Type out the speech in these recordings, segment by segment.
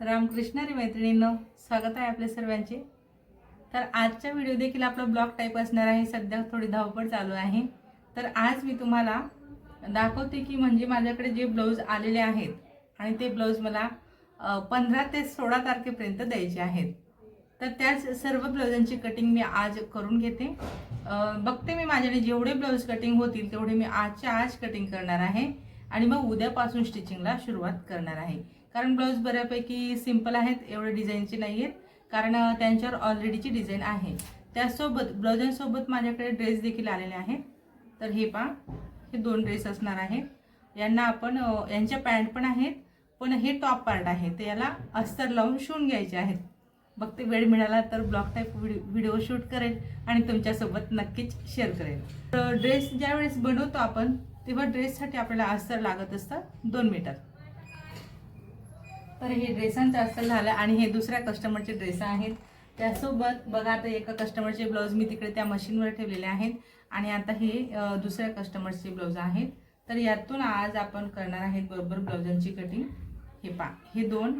रामकृष्ण रे मैत्रिणींनो स्वागत आहे आपल्या सर्वांचे. तर आजचा व्हिडिओ देखील आपला ब्लॉग टाईप असणार आहे. सध्या थोडी धावपळ चालू आहे. तर आज मी तुम्हाला दाखवते की म्हणजे माझ्याकडे जे ब्लाऊज आलेले आहेत आणि ते ब्लाऊज मला पंधरा ते सोळा तारखेपर्यंत द्यायचे आहेत. तर त्याच सर्व ब्लाऊजांची कटिंग मी आज करून घेते. बघते मी माझ्याकडे जेवढे ब्लाऊज कटिंग होतील तेवढे मी आजच्या आज कटिंग करणार आहे. आणि मग उद्यापासून स्टिचिंगला सुरुवात करणार आहे. कारण ब्लाऊज बऱ्यापैकी सिंपल आहेत एवढे डिझाईनचे नाही आहेत कारण त्यांच्यावर ऑलरेडीची डिझाईन आहे. त्यासोबत ब्लाऊजांसोबत माझ्याकडे ड्रेस देखील आलेले आहेत. तर हे पहा हे दोन ड्रेस असणार आहेत. यांना आपण यांच्या पॅन्ट पण आहेत पण हे टॉप पार्ट आहे. ते याला अस्तर लावून शिवून घ्यायचे आहेत. बघते वेळ मिळाला तर ब्लॉग टाईप व्हिडिओ शूट करेल आणि तुमच्यासोबत नक्कीच शेअर करेल. तर ड्रेस ज्यावेळेस बनवतो आपण तेव्हा ड्रेससाठी आपल्याला अस्तर लागत असतं दोन मीटर तर हे ड्रेसांचं असं झालं आणि हे दुसऱ्या कस्टमरचे ड्रेस आहेत. त्यासोबत बघा आता एका कस्टमरचे ब्लाऊज मी तिकडे त्या मशीनवर ठेवलेले आहेत. आणि आता हे दुसऱ्या कस्टमरचे ब्लाऊज आहेत. तर यातून आज आपण करणार आहेत बरोबर ब्लाऊजांची कटिंग हे पा हे दोन.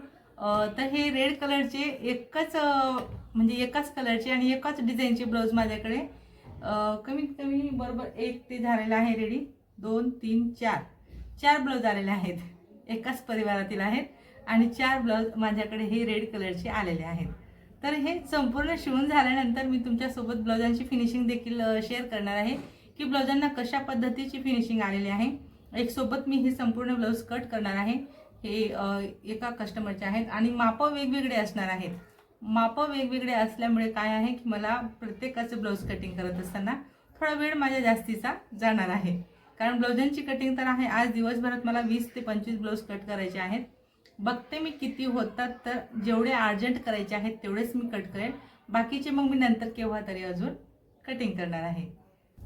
तर हे रेड कलरचे एकच म्हणजे एकाच कलरचे आणि एकाच डिझाईनचे ब्लाऊज माझ्याकडे. कमीत कमी बरोबर एक ते झालेलं आहे रेडी दोन तीन चार. चार ब्लाऊज आलेले आहेत. एकाच परिवारातील आहेत. आणि चार ब्लाऊज माझ्याकडे हे रेड कलरचे आलेले आहेत. तर हे संपूर्ण शिवून झाल्यानंतर मी तुमच्यासोबत ब्लाऊजांची फिनिशिंग देखील शेअर करणार आहे की ब्लाऊजांना कशा पद्धतीची फिनिशिंग आलेली आहे. एक सोबत मी हे संपूर्ण ब्लाऊज कट करणार आहे. हे एका कस्टमरचे आहेत आणि मापं वेगवेगळे असणार आहेत. मापं वेगवेगळे असल्यामुळे काय आहे की मला प्रत्येकाचं ब्लाऊज कटिंग करत असताना थोडा वेळ माझ्या जास्तीचा जाणार आहे. कारण ब्लाऊजांची कटिंग तर आहे. आज दिवसभरात मला वीस ते पंचवीस ब्लाऊज कट करायचे आहेत. बघते मी किती होतात तर जेवढे अर्जंट करायचे आहेत तेवढेच मी कट करेन. बाकीचे मग मी नंतर केव्हा तरी अजून कटिंग करणार आहे.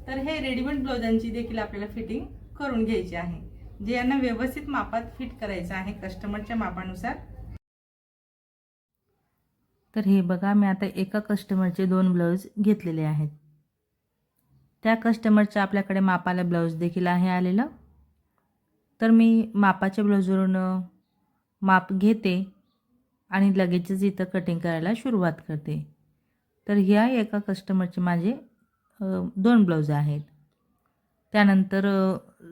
तर हे रेडीमेड ब्लाउजांची देखील आपल्याला फिटिंग करून घ्यायची आहे. जे यांना व्यवस्थित मापात फिट करायचं आहे कस्टमरच्या मापानुसार. तर हे बघा मी आता एका कस्टमरचे दोन ब्लाऊज घेतलेले आहेत. त्या कस्टमरच्या आपल्याकडे मापाला ब्लाऊज देखील आहे आलेलं. तर मी मापाच्या ब्लाऊजवरून माप घेते आणि लगेचच इथं कटिंग करायला सुरुवात करते. तर ह्या एका कस्टमरचे माझे दोन ब्लाऊज आहेत. त्यानंतर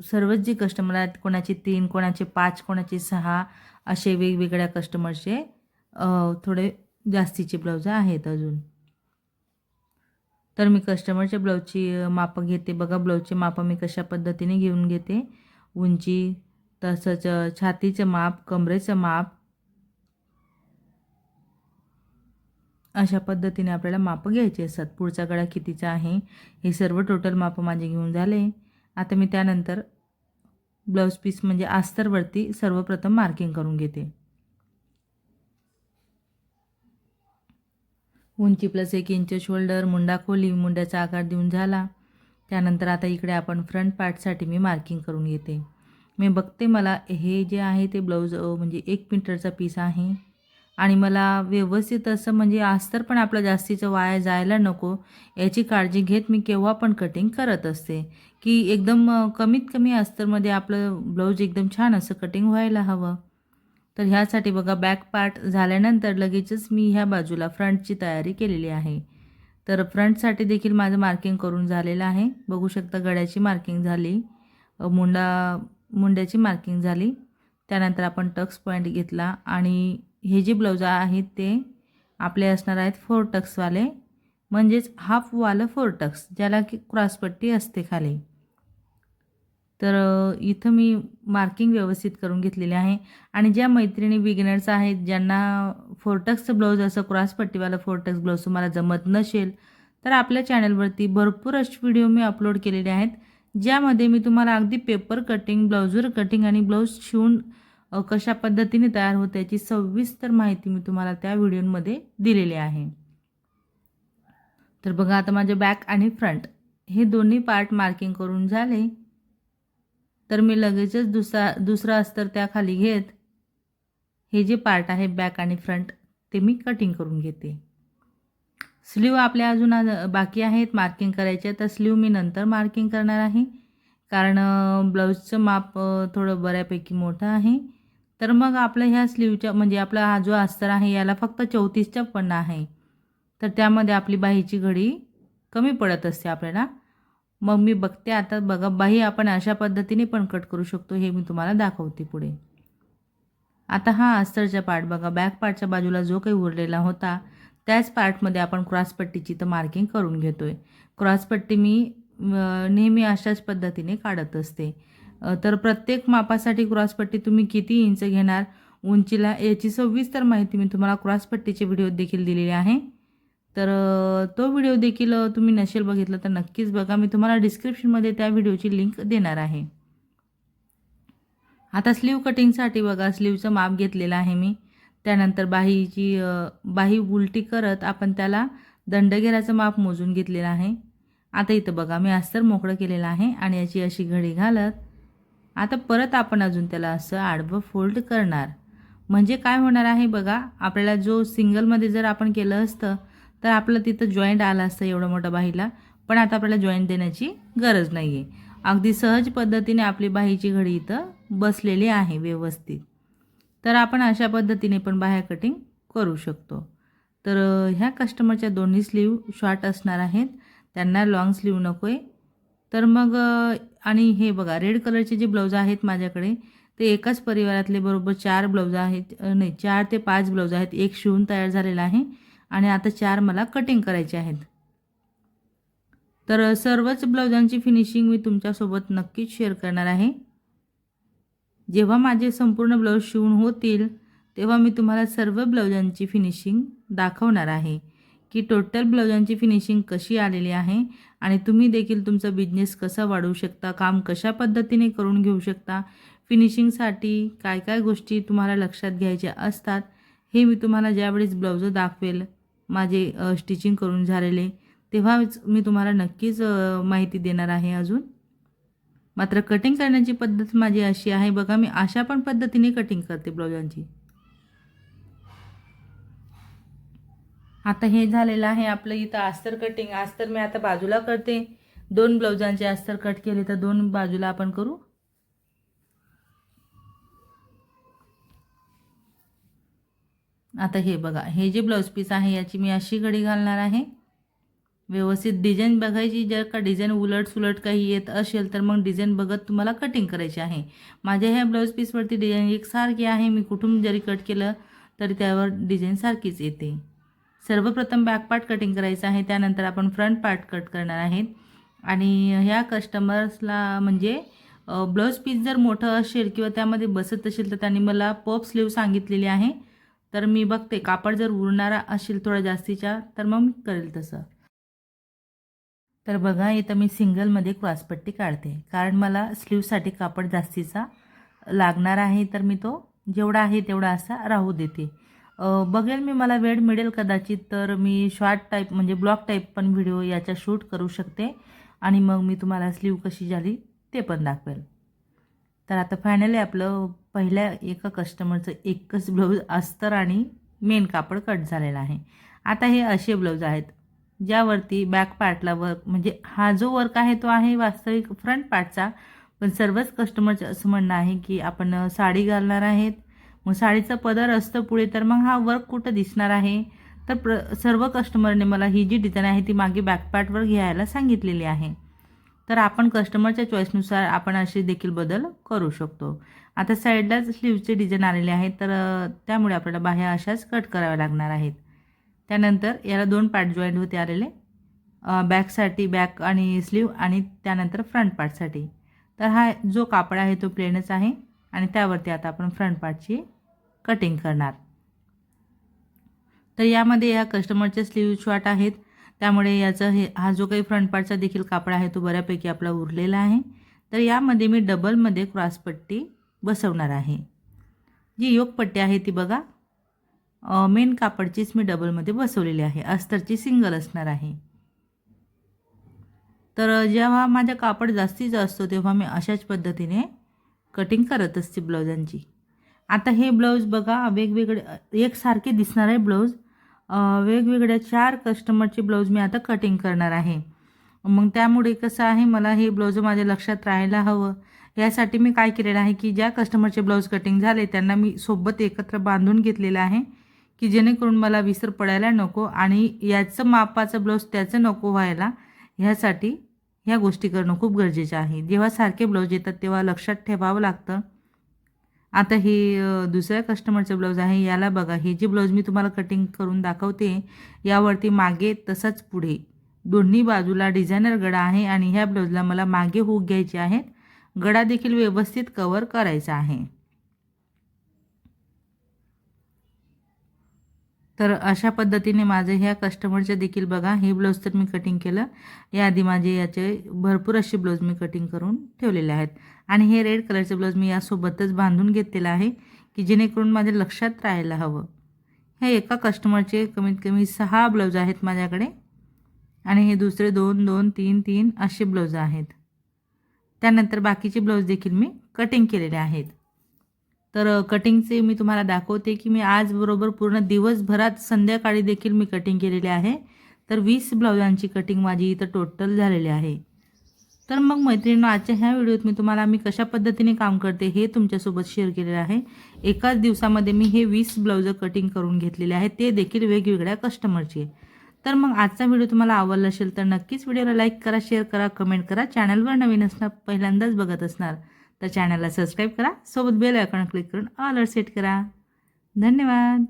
सर्वच जी कस्टमर आहेत कोणाचे तीन कोणाचे पाच कोणाचे सहा असे वेगवेगळ्या कस्टमरचे थोडे जास्तीचे ब्लाऊज आहेत अजून. तर मी कस्टमरच्या ब्लाऊजची मापं घेते. बघा ब्लाऊजचे मापं मी कशा पद्धतीने घेऊन घेते. उंची तसंच छातीचं माप कमरेचं माप अशा पद्धतीने आपल्याला मापं घ्यायची असतात. पुढचा गळा कितीचा आहे? हे सर्व टोटल मापं माझे घेऊन झाले. आता मी त्यानंतर ब्लाऊज पीस म्हणजे आस्तरवरती सर्वप्रथम मार्किंग करून घेते. उंची प्लस एक इंच शोल्डर मुंडा खोली मुंड्याचा आकार देऊन झाला. त्यानंतर आता इकडे आपण फ्रंट पार्टसाठी मी मार्किंग करून घेते. मी बघते मला हे जे आहे ते ब्लाऊज म्हणजे एक मीटरचा पीस आहे. आणि मला व्यवस्थित असं म्हणजे अस्तर पण आपलं जास्तीचं वाया जायला नको. याची काळजी घेत मी केव्हा पण कटिंग करत असते. की एकदम कमीत कमी अस्तरमध्ये आपलं ब्लाऊज एकदम छान असं कटिंग व्हायला हवं. तर ह्यासाठी बघा बॅक पार्ट झाल्यानंतर लगेचच मी ह्या बाजूला फ्रंटची तयारी केलेली आहे. तर फ्रंटसाठी देखील माझं मार्किंग करून झालेलं आहे. बघू शकता गळ्याची मार्किंग झाली. मुंडा मुंड्याची मार्किंग झाली. त्यानंतर आपण टक्स पॉईंट घेतला आणि हे जे ब्लाऊज आहेत ते आपले असणार आहेत फोर टक्सवाले म्हणजेच हाफवालं फोर टक्स ज्याला की क्रॉसपट्टी असते खाली. तर इथं मी मार्किंग व्यवस्थित करून घेतलेली आहे. आणि ज्या मैत्रिणी बिगिनर्स आहेत ज्यांना फोरटक्सचं ब्लाऊज असं क्रॉसपट्टीवाला फोरटक्स ब्लाऊज तुम्हाला जमत नसेल तर आपल्या चॅनलवरती भरपूर असे व्हिडिओ मी अपलोड केलेले आहेत. ज्यामध्ये मी तुम्हाला अगदी पेपर कटिंग ब्लाउजर कटिंग आणि ब्लाऊज शिवून कशा पद्धतीने तयार होते याची सविस्तर माहिती मी तुम्हाला त्या व्हिडिओमध्ये दिलेली आहे. तर बघा आता माझे बॅक आणि फ्रंट हे दोन्ही पार्ट मार्किंग करून झाले. तर मी लगेचच दुसरा दुसरा अस्तर त्याखाली घेत. हे जे पार्ट आहे बॅक आणि फ्रंट ते मी कटिंग करून घेते. स्लीव आपल्या अजून आज- बाकी आहेत मार्किंग करायचे तर स्लीव मी नंतर मार्किंग करणार आहे. कारण ब्लाऊजचं माप थोडं बऱ्यापैकी मोठं आहे. तर मग आपलं ह्या स्लीवच्या म्हणजे आपला हा जो अस्तर आहे याला फक्त चौतीसच्या पण आहे. तर त्यामध्ये आपली बाहीची घडी कमी पडत असते आपल्याला. मग मी बघते आता बघा बाही आपण अशा पद्धतीने पण कट करू शकतो हे मी तुम्हाला दाखवते पुढे. आता हा अस्तरचा पार्ट बघा बॅक पार्टच्या बाजूला जो काही उरलेला होता त्याच पार्टमध्ये आपण क्रॉसपट्टीची तर मार्किंग करून घेतो आहे क्रॉसपट्टी मी नेहमी अशाच पद्धतीने काढत असते. तर प्रत्येक मापासाठी क्रॉसपट्टी तुम्ही किती इंच घेणार? उंचीला याची सविस्तर माहिती मी तुम्हाला क्रॉसपट्टीचे व्हिडिओ देखील दिलेले आहे. तर तो व्हिडिओ देखील तुम्ही नसेल बघितलं तर नक्कीच बघा. मी तुम्हाला डिस्क्रिप्शनमध्ये त्या व्हिडिओची लिंक देणार आहे. आता स्लीव कटिंगसाठी बघा. स्लीवचं माप घेतलेलं आहे मी. त्यानंतर बाहीची बाही उलटी करत आपण त्याला दंडगेराचं माप मोजून घेतलेलं आहे. आता इथं बघा मी अस्तर मोकळं केलेलं आहे आणि याची अशी घडी घालत आता परत आपण अजून त्याला असं आडवं फोल्ड करणार. म्हणजे काय होणार आहे बघा आपल्याला जो सिंगलमध्ये जर आपण केलं असतं तर आपलं तिथं जॉईंट आलं असतं एवढं मोठं बाहीला. पण आता आपल्याला जॉईंट देण्याची गरज नाही आहे अगदी सहज पद्धतीने आपली बाहीची घडी इथं बसलेली आहे व्यवस्थित. तर आपण अशा पद्धतीने पण बाह्या कटिंग करू शकतो. तर ह्या कस्टमरच्या दोन्ही स्लीव शॉर्ट असणार आहेत. त्यांना लॉंग स्लीव नको आहे तर मग आणि हे बघा रेड कलरचे जे ब्लाऊज आहेत माझ्याकडे ते एकाच परिवारातले बरोबर चार ब्लाऊज आहेत नाही चार ते पाच ब्लाऊज आहेत. एक शिवून तयार झालेला आहे आणि आता चार मला कटिंग करायचे आहेत. तर सर्वच ब्लाऊजांची फिनिशिंग मी तुमच्यासोबत नक्कीच शेअर करणार आहे. जेव्हा माझे संपूर्ण ब्लाऊज शिवून होतील तेव्हा मी तुम्हाला सर्व ब्लाऊजांची फिनिशिंग दाखवणार आहे. की टोटल ब्लाऊजांची फिनिशिंग कशी आलेली आहे आणि तुम्ही देखील तुमचा बिझनेस कसा वाढवू शकता काम कशा पद्धतीने करून घेऊ शकता फिनिशिंगसाठी काय काय गोष्टी तुम्हाला लक्षात घ्यायच्या असतात हे मी तुम्हाला ज्यावेळेस ब्लाऊज दाखवेल माझे स्टिचिंग करून झालेले तेव्हाच मी तुम्हाला नक्कीच माहिती देणार आहे अजून. मात्र कटिंग करण्याची पद्धत माझी अशी आहे बघा मी अशा पण पद्धतीने कटिंग करते ब्लाऊजांची आता हे झालेलं आहे आपलं इथं अस्तर कटिंग अस्तर मी आता बाजूला करते. दोन ब्लाऊजांचे अस्तर कट केले तर दोन बाजूला आपण करू. आता हे बघा हे जे ब्लाऊज पीस आहे याची मी अशी घडी घालणार आहे. व्यवस्थित डिझाईन बघायची. जर का डिझाईन उलट सुलट काही येत असेल तर मग डिझाईन बघत तुम्हाला कटिंग करायची आहे. माझ्या ह्या ब्लाऊज पीसवरती डिझाईन एकसारखी आहे. मी कुठून जरी कट केलं तरी त्यावर डिझाईन सारखीच येते. सर्वप्रथम बॅक पार्ट कटिंग करायचं आहे. त्यानंतर आपण फ्रंट पार्ट कट करणार आहेत. आणि ह्या कस्टमर्सला म्हणजे ब्लाऊज पीस जर मोठं असेल किंवा त्यामध्ये बसत असेल तर त्यांनी मला पप स्लीव सांगितलेली आहे. तर मी बघते. कापड जर उरणारा असेल थोडा जास्तीच्या तर मग मी करेल तसं. तर बघा इथं मी सिंगलमध्ये क्रॉसपट्टी काढते. कारण मला स्लीवसाठी कापड जास्तीचा लागणार आहे तर मी तो जेवढा आहे तेवढा असा राहू देते. बघेल मी मला वेळ मिळेल कदाचित तर मी शॉर्ट टाईप म्हणजे ब्लॉक टाईप पण व्हिडिओ याचा शूट करू शकते. आणि मग मी तुम्हाला स्लीव कशी झाली ते पण दाखवेल. तर आता फायनली आपलं पहिल्या एका कस्टमरचं एकच ब्लाऊज अस्तर आणि मेन कापड कट झालेलं आहे. आता हे असे ब्लाऊज आहेत. ज्यावरती बॅक पार्टला वर्क म्हणजे हा जो वर्क आहे तो आहे वास्तविक फ्रंट पार्टचा पण सर्वच कस्टमरचं असं म्हणणं आहे की आपण साडी घालणार आहेत. मग साडीचं पदर असतं पुढे तर मग हा वर्क कुठं दिसणार आहे? तर प्र सर्व कस्टमरने मला ही जी डिझाईन आहे ती मागे बॅकपार्टवर घ्यायला सांगितलेली आहे. तर आपण कस्टमरच्या चॉईसनुसार आपण असे देखील बदल करू शकतो. आता साईडलाच स्लीवचे डिझाईन आलेले आहेत तर त्यामुळे आपल्याला बाह्या अशाच कट कराव्या लागणार आहेत. त्यानंतर याला दोन पार्ट जॉईंट होते आलेले. बॅकसाठी बॅक आणि स्लीव आणि त्यानंतर फ्रंट पार्टसाठी तर हा जो कापड आहे तो प्लेनच आहे आणि त्यावरती आता आपण फ्रंट पार्टची कटिंग करणार. तर यामध्ये या कस्टमरचे स्लीव शॉर्ट आहेत. त्यामुळे याचं हे हा जो काही फ्रंट पार्टचा देखील कापड आहे तो बऱ्यापैकी आपला उरलेला आहे. तर यामध्ये मी डबलमध्ये क्रॉसपट्टी बसवणार आहे. जी योगपट्टी आहे ती बघा. मेन कापडचीच मी डबलमध्ये बसवलेली आहे. अस्तरची सिंगल असणार आहे. तर जेव्हा माझ्या कापड जास्तीचा असतो तेव्हा मी अशाच पद्धतीने कटिंग करत असते ब्लाऊजांची आता हे ब्लाऊज बघा वेगवेगळे एकसारखे दिसणार आहे ब्लाऊज वेगवेगळ्या चार कस्टमरचे ब्लाऊज मी आता कटिंग करणार आहे. मग त्यामुळे कसं आहे मला हे ब्लाऊज माझ्या लक्षात राहायला हवं. यासाठी मी काय केलेलं आहे की ज्या कस्टमरचे ब्लाऊज कटिंग झाले त्यांना मी सोबत एकत्र बांधून घेतलेलं आहे. की जेणेकरून मला विसर पडायला नको आणि याचं मापाचं ब्लाऊज त्याचं नको व्हायला ह्यासाठी ह्या गोष्टी करणं खूप गरजेचं आहे. जेव्हा सारखे ब्लाऊज येतात तेव्हा लक्षात ठेवावं लागतं. आता हे दुसऱ्या कस्टमरचं ब्लाऊज आहे याला बघा. हे जे ब्लाऊज मी तुम्हाला कटिंग करून दाखवते यावरती मागे तसंच पुढे. दोन्ही बाजूला डिझायनर गडा आहे आणि ह्या ब्लाऊजला मला मागे हूक घ्यायचे आहेत गडा देखील व्यवस्थित कवर करायचा आहे. तर अशा पद्धतीने माझं ह्या कस्टमरचे देखील बघा हे ब्लाऊज तर मी कटिंग केलं. याआधी माझे याचे भरपूर असे ब्लाऊज मी कटिंग करून ठेवलेले आहेत. आणि हे रेड कलरचे ब्लाऊज मी यासोबतच बांधून घेतलेलं आहे की जेणेकरून माझ्या लक्षात राहायला हवं. हे एका कस्टमरचे कमीत कमी सहा ब्लाऊज आहेत माझ्याकडे. आणि हे दुसरे दोन दोन तीन तीन असे ब्लाऊज आहेत. त्यानंतर बाकीचे ब्लाऊज देखील मी कटिंग केलेले आहेत. तर कटिंगचे मी तुम्हाला दाखवते की मी आज बरोबर पूर्ण दिवसभरात संध्याकाळी देखील मी कटिंग केलेले आहे. तर वीस ब्लाऊजांची कटिंग माझी इथं टोटल झालेली आहे. तर मग मैत्रिणींनो आजच्या ह्या व्हिडिओत मी तुम्हाला मी कशा पद्धतीने काम करते हे तुमच्यासोबत शेअर केलेलं आहे. एकाच दिवसामध्ये मी हे वीस ब्लाऊज कटिंग करून घेतलेले आहे ते देखील वेगवेगळ्या कस्टमरचे तर मग आजचा व्हिडिओ तुम्हाला आवडला असेल तर नक्कीच व्हिडिओला लाईक करा शेअर करा कमेंट करा. चॅनलवर नवीन असणार पहिल्यांदाच बघत असणार. तर चॅनलला सबस्क्राईब करा. सोबत बेल आयकॉन क्लिक करून ऑलर सेट करा. धन्यवाद.